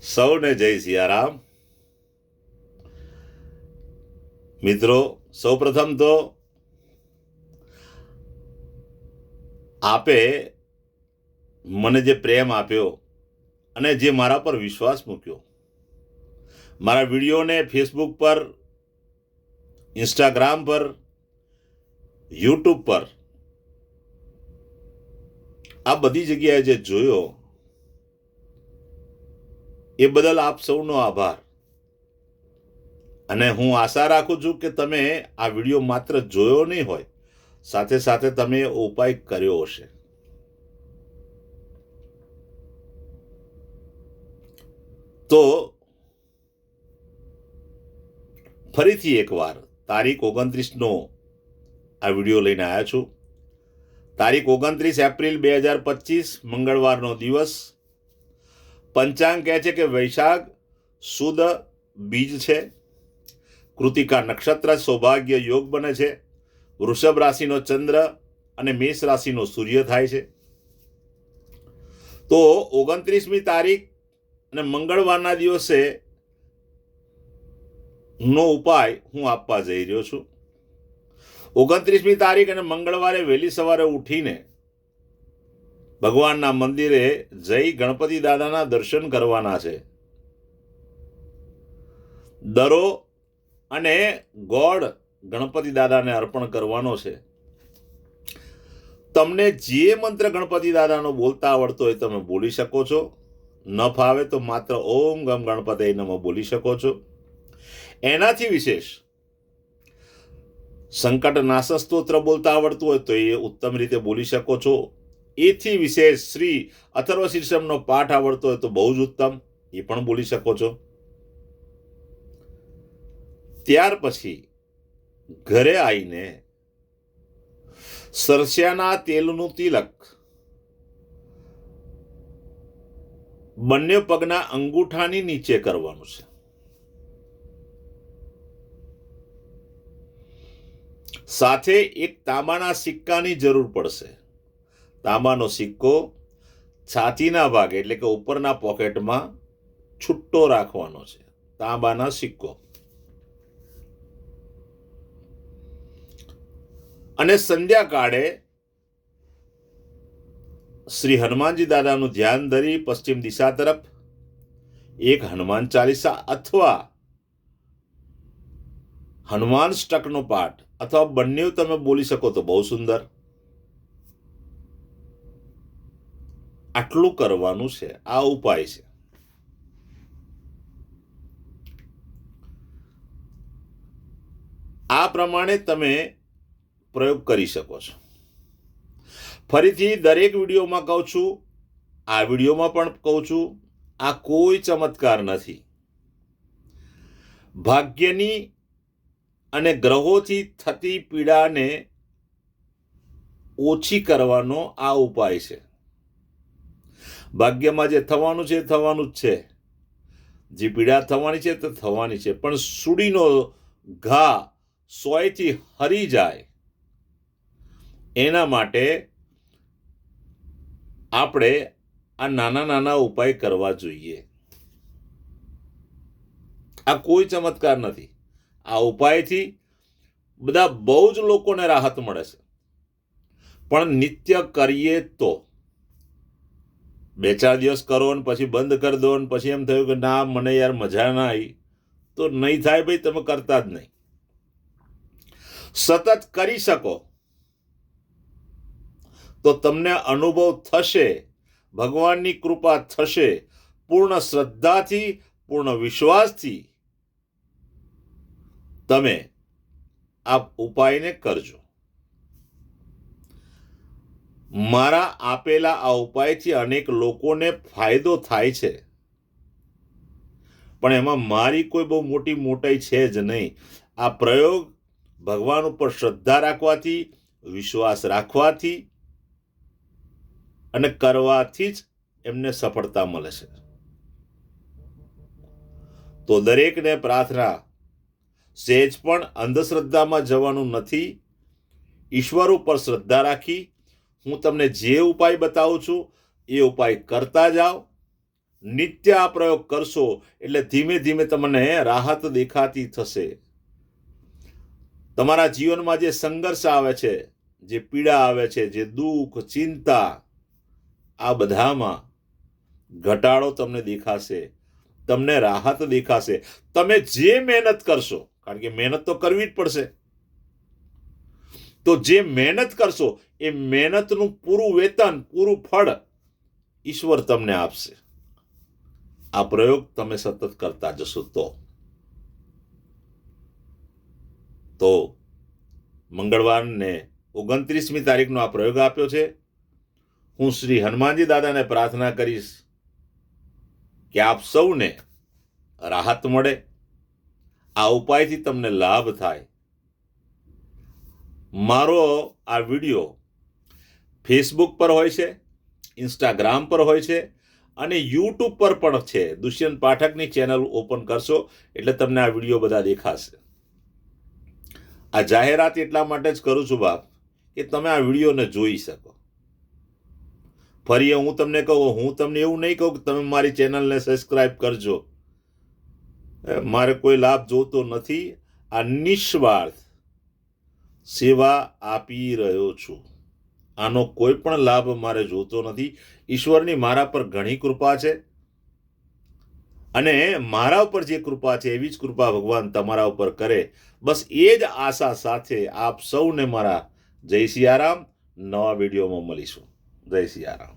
સૌને જય સિયારામ. મિત્રો, સૌપ્રથમ તો આપે મને જે પ્રેમ આપ્યો અને જે મારા પર વિશ્વાસ મૂક્યો, મારા વિડીયોને ફેસબુક પર ઇન્સ્ટાગ્રામ પર યુટ્યુબ પર, આ બધી જગ્યાએ જે જોયો એ બદલ આપ સૌનો આભાર. અને હું આશા રાખું છું કે તમે આ વીડિયો માત્ર જોયો નહીં હોય, સાથે સાથે તમે ઉપાય કર્યો હશે. તો ફરીથી એકવાર તારીખ ઓગણત્રીસનો આ વીડિયો લઈને આવ્યા છું. તારીખ ઓગણત્રીસ એપ્રિલ બે હજાર પચીસ, મંગળવારનો દિવસ. પંચાંગ કહે છે કે વૈશાખ સુદ બીજ છે. કૃતિકા નક્ષત્ર સૌભાગ્ય યોગ બને છે. વૃષભ રાશિનો ચંદ્ર અને મેષ રાશિનો સૂર્ય થાય છે. તો ઓગણત્રીસમી તારીખ અને મંગળવારના દિવસે નો ઉપાય હું આપવા જઈ રહ્યો છું. ઓગણત્રીસમી તારીખ અને મંગળવારે વહેલી સવારે ઉઠીને ભગવાનના મંદિરે જઈ ગણપતિ દાદાના દર્શન કરવાના છે. દરો અને ગોળ ગણપતિ દાદાને અર્પણ કરવાનો છે. તમને જે મંત્ર ગણપતિ દાદાનો બોલતા આવડતો હોય તમે બોલી શકો છો. ન ફાવે તો માત્ર ઓમ ગમ ગણપતિ નમઃ બોલી શકો છો. એનાથી વિશેષ સંકટ નાશ સ્તોત્ર બોલતા આવડતું હોય તો એ ઉત્તમ રીતે બોલી શકો છો. એથી વિશેષ શ્રી અથર્વ શીર્ષમનો પાઠ આવડતો હોય તો બહુ જ ઉત્તમ. એ પણ બોલી શકો છો. ત્યાર પછી ઘરે આવીને સરસ્યાના તેલનું તિલક, બંને પગના અંગૂઠાની નીચે કરવાનું છે. સાથે એક તાંબાના સિક્કાની જરૂર પડશે. તાંબાનો સિક્કો છાતીના ભાગે, એટલે કે ઉપરના પોકેટમાં છૂટ્ટો રાખવાનો છે. તાંબાના સિક્કો. અને સંધ્યાકાળે શ્રી હનુમાનજી દાદાનું ધ્યાન ધરી પશ્ચિમ દિશા તરફ એક હનુમાન ચાલીસા અથવા હનુમાન સ્ટકનો પાઠ અથવા બંને તમે બોલી શકો તો બહુ સુંદર. આટલું કરવાનું છે. આ ઉપાય છે. આ પ્રમાણે તમે પ્રયોગ કરી શકો છો. ફરીથી દરેક વિડીયોમાં કહું છું, આ વિડીયોમાં પણ કહું છું, આ કોઈ ચમત્કાર નથી. ભાગ્યની અને ગ્રહોથી થતી પીડાને ઓછી કરવાનો આ ઉપાય છે. ભાગ્યમાં જે થવાનું છે એ થવાનું જ છે. જે પીડા થવાની છે તે થવાની છે. પણ સુડીનો ઘા સોયથી હરી જાય એના માટે આપણે આ નાના નાના ઉપાય કરવા જોઈએ. આ કોઈ ચમત્કાર નથી. આ ઉપાયથી બધા બહુ જ લોકોને રાહત મળે છે. પણ નિત્ય કરીએ તો બે ચાર દિવસ કરો ને પછી બંધ કરી દો ને પછી એમ થયું કે ના, મને યાર મજા ના આવી તો નહીં થાય ભાઈ, તમે કરતા જ નહીં. સતત કરી શકો. તો તમને અનુભવ થશે, ભગવાનની કૃપા થશે, પૂર્ણ શ્રદ્ધાથી, પૂર્ણ વિશ્વાસથી તમે આ ઉપાયને કરજો. મારા આપેલા આ ઉપાયથી અનેક લોકોને ફાયદો થાય છે. પણ એમાં મારી કોઈ બહુ મોટી મોટાઈ છે જ નહીં. આ પ્રયોગ ભગવાન ઉપર શ્રદ્ધા રાખવાથી, વિશ્વાસ રાખવાથી અને કરવાથી જ એમને સફળતા મળે છે. તો દરેકને પ્રાર્થના, સેજ પણ અંધશ્રદ્ધામાં જવાનું નથી. ઈશ્વર ઉપર શ્રદ્ધા રાખી હું તમને જે ઉપાય બતાવું છું, એ ઉપાય કરતા જાઓ. નિત્ય આ પ્રયોગ કરશો એટલે ધીમે ધીમે તમને રાહત દેખાતી થશે. તમારા જીવનમાં જે સંઘર્ષ આવે છે, જે પીડા આવે છે, જે દુઃખ, ચિંતા, આ બધામાં ઘટાડો તમને દેખાશે. તમને રાહત દેખાશે. તમે જે મહેનત કરશો, કારણ કે મહેનત તો કરવી જ પડશે. તો જે મહેનત કરશો એ મહેનતનું પૂરું વેતન, પૂરું ફળ ઈશ્વર તમને આપશે. આ પ્રયોગ તમે સતત કરતા જશો તો. તો મંગળવારને ઓગણત્રીસમી તારીખનો આ પ્રયોગ આપ્યો છે. હું શ્રી હનુમાનજી દાદાને પ્રાર્થના કરીશ કે આપ સૌને રાહત મળે. આ ઉપાયથી તમને લાભ થાય. મારો આ વીડિયો ફેસબુક પર હોય છે ઇન્સ્ટાગ્રામ પર હોય છે, અને યુટ્યુબ પર પણ છે. દુષ્યંત પાઠકની ચેનલ ઓપન કરશો એટલે તમને આ વીડિયો બધા દેખાશે. આ જાહેરાત એટલા માટે જ કરું છું બાપ, કે તમે આ વિડીયોને જોઈ શકો. ફરી હું તમને કહું, હું તમને એવું નહીં કહું કે તમે મારી ચેનલને સબસ્ક્રાઇબ કરજો. મારે કોઈ લાભ જોતો નથી. આ નિસ્વાર્થ સેવા આપી રહ્યો છું. આનો કોઈ પણ લાભ મારે જોતો નથી. ઈશ્વરની મારા પર ઘણી કૃપા છે અને મારા ઉપર જે કૃપા છે એવી જ કૃપા ભગવાન તમારા ઉપર કરે. બસ એ જ આશા સાથે આપ સૌને મારા જય સિયારામ. નવા વિડીયોમાં મળીશું. જય સિયારામ.